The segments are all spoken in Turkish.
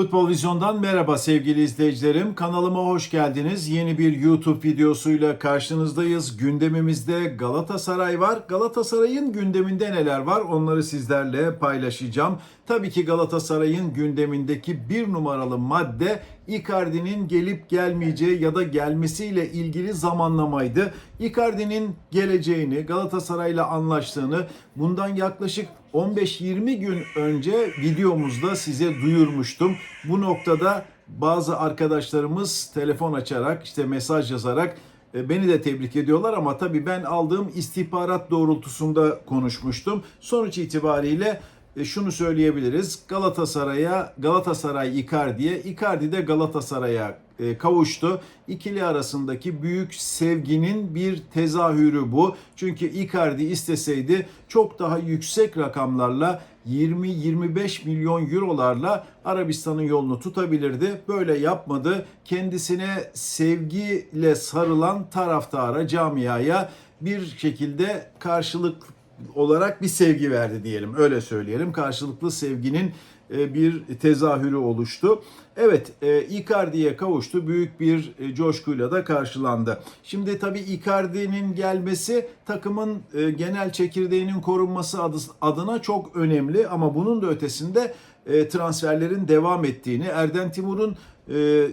Futbol Vizyon'dan merhaba sevgili izleyicilerim. Kanalıma hoş geldiniz. Yeni bir YouTube videosuyla karşınızdayız. Gündemimizde Galatasaray var. Galatasaray'ın gündeminde neler var onları sizlerle paylaşacağım. Tabii ki Galatasaray'ın gündemindeki bir numaralı madde Icardi'nin gelip gelmeyeceği ya da gelmesiyle ilgili zamanlamaydı. Icardi'nin geleceğini, Galatasaray'la anlaştığını bundan yaklaşık 15-20 gün önce videomuzda size duyurmuştum. Bu noktada bazı arkadaşlarımız telefon açarak işte mesaj yazarak e, beni de tebrik ediyorlar ama tabii ben aldığım istihbarat doğrultusunda konuşmuştum. Sonuç itibariyle şunu söyleyebiliriz. Galatasaray'a Galatasaray Icardi'ye, Icardi de Galatasaray'a e, kavuştu. İkili arasındaki büyük sevginin bir tezahürü bu. Çünkü Icardi isteseydi çok daha yüksek rakamlarla 20-25 milyon eurolarla Arabistan'ın yolunu tutabilirdi. Böyle yapmadı. Kendisine sevgiyle sarılan taraftara, camiaya bir şekilde karşılık olarak bir sevgi verdi diyelim. Öyle söyleyelim. Karşılıklı sevginin e, bir tezahürü oluştu. Evet, e, Icardi'ye kavuştu. Büyük bir e, coşkuyla da karşılandı. Şimdi tabii Icardi'nin gelmesi takımın genel çekirdeğinin korunması adı, adına çok önemli ama bunun da ötesinde transferlerin devam ettiğini, Erden Timur'un e,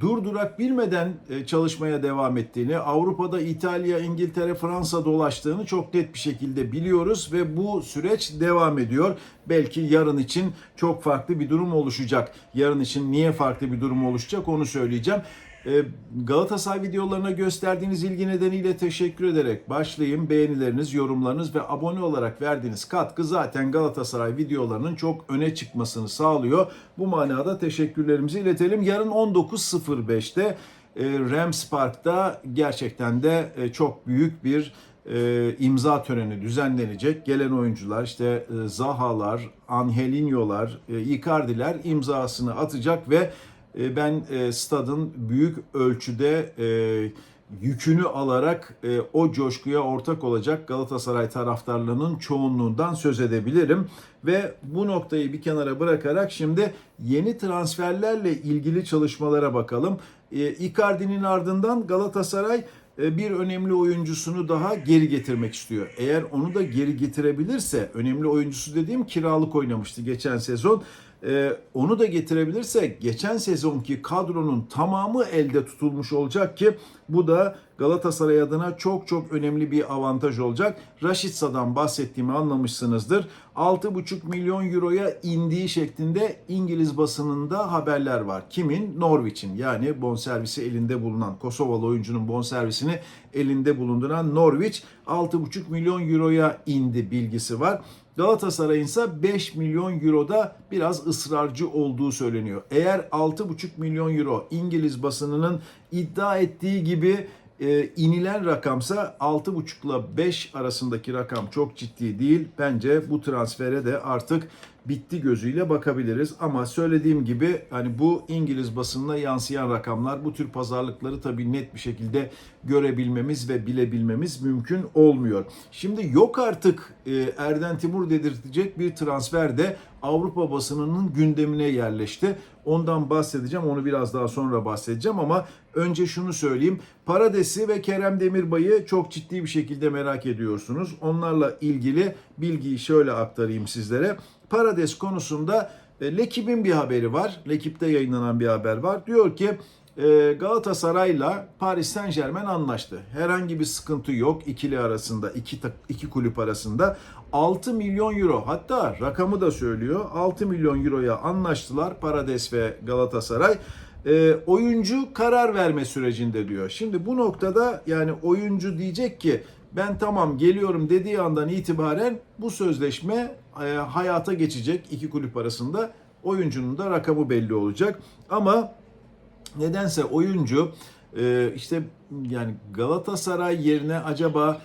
durdurak bilmeden e, çalışmaya devam ettiğini, Avrupa'da İtalya, İngiltere, Fransa dolaştığını çok net bir şekilde biliyoruz ve bu süreç devam ediyor. Belki yarın için çok farklı bir durum oluşacak. Yarın için niye farklı bir durum oluşacak onu söyleyeceğim. E, Galatasaray videolarına gösterdiğiniz ilgi nedeniyle teşekkür ederek başlayayım. Beğenileriniz, yorumlarınız ve abone olarak verdiğiniz katkı zaten Galatasaray videolarının çok öne çıkmasını sağlıyor. Bu manada teşekkürlerimizi iletelim. Yarın 19.05'te e, Rams Park'ta gerçekten de e, çok büyük bir imza töreni düzenlenecek. Gelen oyuncular işte Zaha'lar, Angelinho'lar, e, Icardi'ler imzasını atacak ve ben e, stadın büyük ölçüde e, yükünü alarak e, o coşkuya ortak olacak Galatasaray taraftarlarının çoğunluğundan söz edebilirim. Ve bu noktayı bir kenara bırakarak şimdi yeni transferlerle ilgili çalışmalara bakalım. E, Icardi'nin ardından Galatasaray e, bir önemli oyuncusunu daha geri getirmek istiyor. Eğer onu da geri getirebilirse, önemli oyuncusu dediğim kiralık oynamıştı geçen sezon. Ee, onu da getirebilirse geçen sezonki kadronun tamamı elde tutulmuş olacak ki bu da Galatasaray adına çok çok önemli bir avantaj olacak. Raşitsa'dan bahsettiğimi anlamışsınızdır. 6,5 milyon euroya indiği şeklinde İngiliz basınında haberler var. Kimin? Norwich'in yani bonservisi elinde bulunan Kosovalı oyuncunun bonservisini elinde bulunduran Norwich 6,5 milyon euroya indi bilgisi var. Galatasaray'ın ise 5 milyon euroda biraz ısrarcı olduğu söyleniyor. Eğer 6,5 milyon euro İngiliz basınının iddia ettiği gibi e, inilen rakamsa 6,5 ile 5 arasındaki rakam çok ciddi değil. Bence bu transfere de artık bitti gözüyle bakabiliriz. Ama söylediğim gibi hani bu İngiliz basınına yansıyan rakamlar bu tür pazarlıkları tabii net bir şekilde görebilmemiz ve bilebilmemiz mümkün olmuyor. Şimdi yok artık e, Erden Timur dedirtecek bir transfer de Avrupa basınının gündemine yerleşti. Ondan bahsedeceğim. Onu biraz daha sonra bahsedeceğim ama önce şunu söyleyeyim. Parades'i ve Kerem Demirbay'ı çok ciddi bir şekilde merak ediyorsunuz. Onlarla ilgili bilgiyi şöyle aktarayım sizlere. Parades konusunda e, Lekip'in bir haberi var. Lekip'te yayınlanan bir haber var. Diyor ki e, Galatasaray'la Paris Saint Germain anlaştı. Herhangi bir sıkıntı yok ikili arasında, iki, iki kulüp arasında. 6 milyon euro hatta rakamı da söylüyor. 6 milyon euroya anlaştılar Parades ve Galatasaray. E, oyuncu karar verme sürecinde diyor. Şimdi bu noktada yani oyuncu diyecek ki ben tamam geliyorum dediği andan itibaren bu sözleşme e, hayata geçecek iki kulüp arasında. Oyuncunun da rakamı belli olacak. Ama nedense oyuncu e, işte yani Galatasaray yerine acaba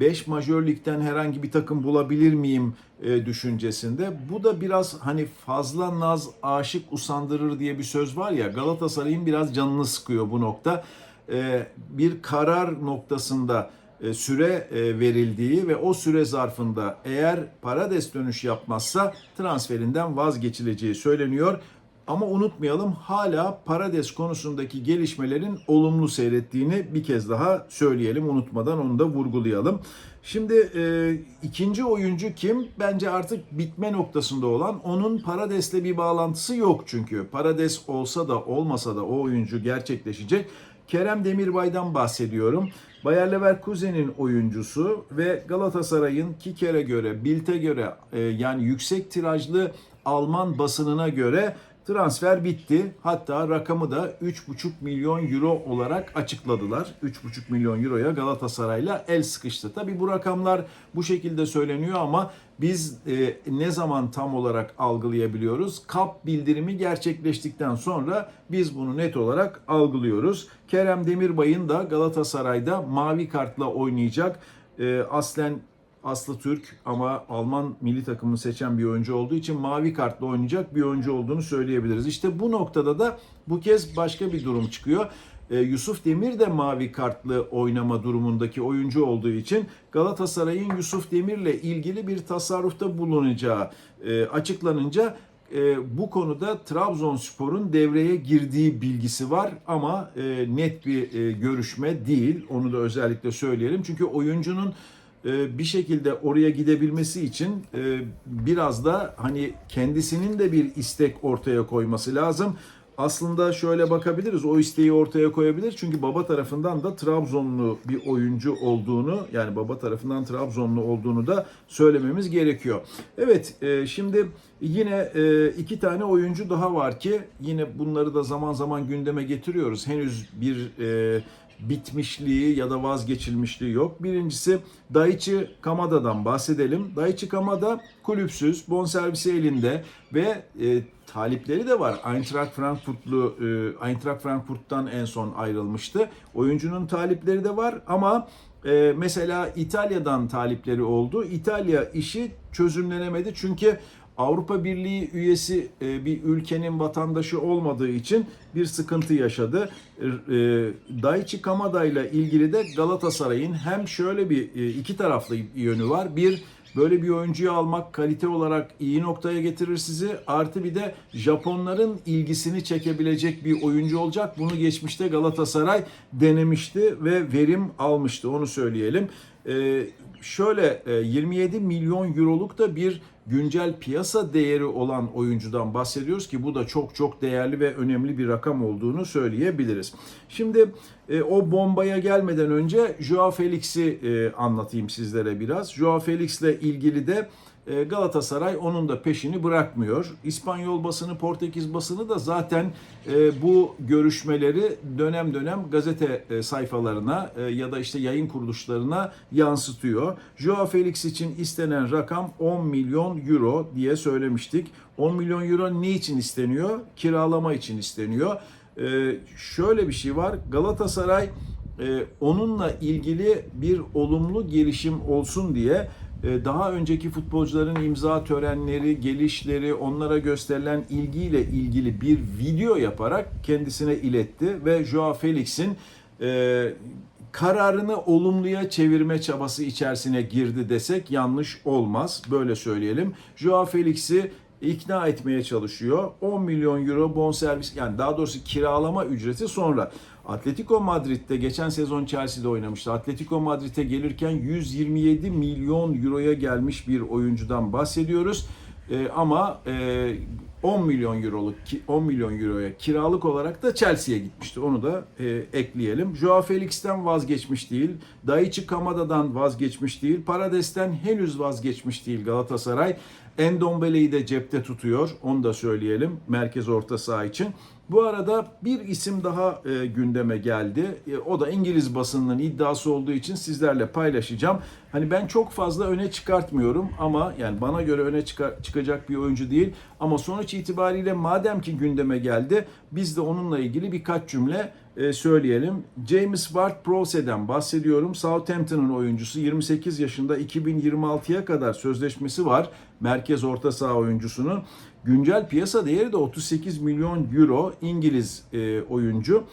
5 majör ligden herhangi bir takım bulabilir miyim e, düşüncesinde. Bu da biraz hani fazla naz aşık usandırır diye bir söz var ya Galatasaray'ın biraz canını sıkıyor bu nokta. E, bir karar noktasında e, süre verildiği ve o süre zarfında eğer Parades dönüş yapmazsa transferinden vazgeçileceği söyleniyor. Ama unutmayalım hala Parades konusundaki gelişmelerin olumlu seyrettiğini bir kez daha söyleyelim. Unutmadan onu da vurgulayalım. Şimdi e, ikinci oyuncu kim? Bence artık bitme noktasında olan. Onun Parades'le bir bağlantısı yok çünkü. Parades olsa da olmasa da o oyuncu gerçekleşecek. Kerem Demirbay'dan bahsediyorum. Bayer Leverkusen'in oyuncusu ve Galatasaray'ın Kiker'e göre, Bildt'e göre e, yani yüksek tirajlı Alman basınına göre transfer bitti. Hatta rakamı da 3,5 milyon euro olarak açıkladılar. 3,5 milyon euroya Galatasaray'la el sıkıştı. Tabi bu rakamlar bu şekilde söyleniyor ama biz e, ne zaman tam olarak algılayabiliyoruz? Kap bildirimi gerçekleştikten sonra biz bunu net olarak algılıyoruz. Kerem Demirbay'ın da Galatasaray'da mavi kartla oynayacak. E, aslen Aslı Türk ama Alman milli takımını seçen bir oyuncu olduğu için mavi kartla oynayacak bir oyuncu olduğunu söyleyebiliriz. İşte bu noktada da bu kez başka bir durum çıkıyor. Ee, Yusuf Demir de mavi kartlı oynama durumundaki oyuncu olduğu için Galatasaray'ın Yusuf Demir'le ilgili bir tasarrufta bulunacağı e, açıklanınca e, bu konuda Trabzonspor'un devreye girdiği bilgisi var ama e, net bir görüşme değil. Onu da özellikle söyleyelim. Çünkü oyuncunun bir şekilde oraya gidebilmesi için e, biraz da hani kendisinin de bir istek ortaya koyması lazım. Aslında şöyle bakabiliriz, o isteği ortaya koyabilir. Çünkü baba tarafından da Trabzonlu bir oyuncu olduğunu, yani baba tarafından Trabzonlu olduğunu da söylememiz gerekiyor. Evet, e, şimdi yine iki tane oyuncu daha var ki yine bunları da zaman zaman gündeme getiriyoruz. Henüz bir bitmişliği ya da vazgeçilmişliği yok. Birincisi Daichi Kamada'dan bahsedelim. Daichi Kamada kulüpsüz, bonservisi elinde ve e, talipleri de var. Eintracht Frankfurtlu e, Eintracht Frankfurt'tan en son ayrılmıştı. Oyuncunun talipleri de var ama e, mesela İtalya'dan talipleri oldu. İtalya işi çözümlenemedi çünkü Avrupa Birliği üyesi e, bir ülkenin vatandaşı olmadığı için bir sıkıntı yaşadı. E, Daichi Kamada ile ilgili de Galatasaray'ın hem şöyle bir e, iki taraflı yönü var. Bir Böyle bir oyuncuyu almak kalite olarak iyi noktaya getirir sizi. Artı bir de Japonların ilgisini çekebilecek bir oyuncu olacak. Bunu geçmişte Galatasaray denemişti ve verim almıştı. Onu söyleyelim. Ee, şöyle 27 milyon euroluk da bir güncel piyasa değeri olan oyuncudan bahsediyoruz ki bu da çok çok değerli ve önemli bir rakam olduğunu söyleyebiliriz. Şimdi e, o bombaya gelmeden önce Joao Felix'i e, anlatayım sizlere biraz. Joao Felix'le ilgili de e, Galatasaray onun da peşini bırakmıyor. İspanyol basını, Portekiz basını da zaten e, bu görüşmeleri dönem dönem gazete e, sayfalarına ya da işte yayın kuruluşlarına yansıtıyor. Joao Felix için istenen rakam 10 milyon euro diye söylemiştik. 10 milyon euro ne için isteniyor? Kiralama için isteniyor. Şöyle bir şey var. Galatasaray onunla ilgili bir olumlu gelişim olsun diye daha önceki futbolcuların imza törenleri, gelişleri, onlara gösterilen ilgiyle ilgili bir video yaparak kendisine iletti ve Joao Felix'in e, kararını olumluya çevirme çabası içerisine girdi desek yanlış olmaz. Böyle söyleyelim. Joao Felix'i ikna etmeye çalışıyor. 10 milyon euro bonservis yani daha doğrusu kiralama ücreti sonra Atletico Madrid'de geçen sezon Chelsea'de oynamıştı. Atletico Madrid'e gelirken 127 milyon euroya gelmiş bir oyuncudan bahsediyoruz. E, ama e, 10 milyon euroluk 10 milyon euroya kiralık olarak da Chelsea'ye gitmişti. Onu da e, ekleyelim. Joao Felix'ten vazgeçmiş değil. Daichi Kamada'dan vazgeçmiş değil. Parades'ten henüz vazgeçmiş değil Galatasaray. Endombele'yi de cepte tutuyor. Onu da söyleyelim merkez orta saha için. Bu arada bir isim daha e, gündeme geldi. E, o da İngiliz basınının iddiası olduğu için sizlerle paylaşacağım. Hani ben çok fazla öne çıkartmıyorum ama yani bana göre öne çıkar, çıkacak bir oyuncu değil. Ama sonuç itibariyle madem ki gündeme geldi biz de onunla ilgili birkaç cümle e, söyleyelim. James Ward-Prowse'den bahsediyorum. Southampton'ın oyuncusu 28 yaşında 2026'ya kadar sözleşmesi var. Merkez orta saha oyuncusunun. Güncel piyasa değeri de 38 milyon euro İngiliz e, oyuncu.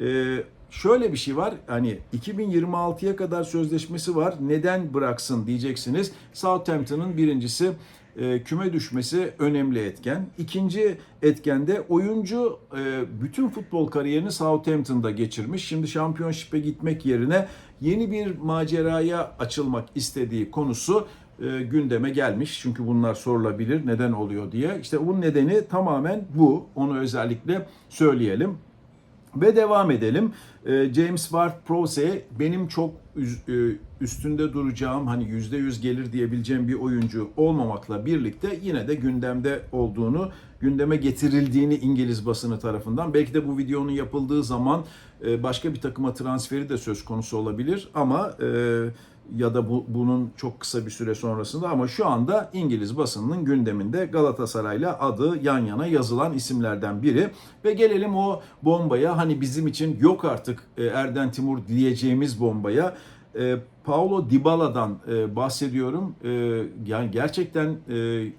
E, şöyle bir şey var. Hani 2026'ya kadar sözleşmesi var. Neden bıraksın diyeceksiniz. Southampton'ın birincisi e, küme düşmesi önemli etken. İkinci etken de oyuncu e, bütün futbol kariyerini Southampton'da geçirmiş. Şimdi şampiyonşipe gitmek yerine yeni bir maceraya açılmak istediği konusu e, gündeme gelmiş. Çünkü bunlar sorulabilir neden oluyor diye. İşte bunun nedeni tamamen bu. Onu özellikle söyleyelim. Ve devam edelim. Ee, James Ward-Prowse benim çok e, üstünde duracağım hani %100 gelir diyebileceğim bir oyuncu olmamakla birlikte yine de gündemde olduğunu, gündeme getirildiğini İngiliz basını tarafından belki de bu videonun yapıldığı zaman e, başka bir takıma transferi de söz konusu olabilir ama e, ya da bu, bunun çok kısa bir süre sonrasında ama şu anda İngiliz basınının gündeminde Galatasaray'la adı yan yana yazılan isimlerden biri. Ve gelelim o bombaya hani bizim için yok artık e, Erden Timur diyeceğimiz bombaya. E, Paulo Dybala'dan e, bahsediyorum. Yani gerçekten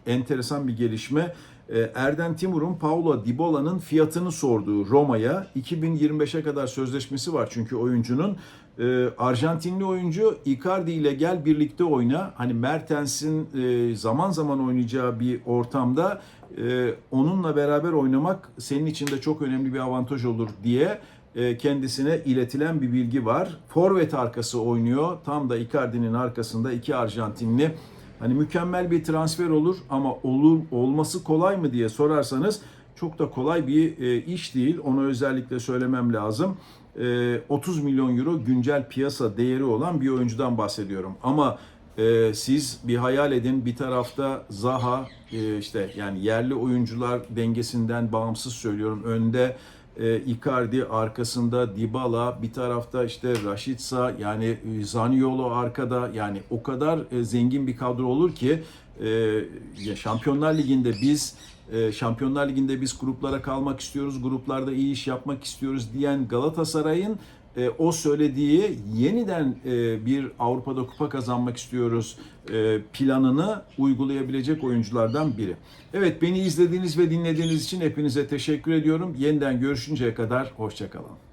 enteresan bir gelişme. E, Erden Timur'un Paulo Dybala'nın fiyatını sorduğu Roma'ya 2025'e kadar sözleşmesi var çünkü oyuncunun. E, Arjantinli oyuncu Icardi ile gel birlikte oyna. Hani Mertens'in e, zaman zaman oynayacağı bir ortamda e, onunla beraber oynamak senin için de çok önemli bir avantaj olur diye e, kendisine iletilen bir bilgi var. Forvet arkası oynuyor. Tam da Icardi'nin arkasında iki Arjantinli. Hani mükemmel bir transfer olur ama olur olması kolay mı diye sorarsanız çok da kolay bir e, iş değil. Onu özellikle söylemem lazım. E, 30 milyon euro güncel piyasa değeri olan bir oyuncudan bahsediyorum. Ama e, siz bir hayal edin bir tarafta Zaha e, işte yani yerli oyuncular dengesinden bağımsız söylüyorum önde e, Icardi arkasında Dybala bir tarafta işte Rashica yani e, Zaniolo arkada. Yani o kadar e, zengin bir kadro olur ki e, Şampiyonlar Ligi'nde biz e, Şampiyonlar Ligi'nde biz gruplara kalmak istiyoruz, gruplarda iyi iş yapmak istiyoruz diyen Galatasaray'ın e, o söylediği yeniden e, bir Avrupa'da kupa kazanmak istiyoruz e, planını uygulayabilecek oyunculardan biri. Evet beni izlediğiniz ve dinlediğiniz için hepinize teşekkür ediyorum. Yeniden görüşünceye kadar hoşçakalın.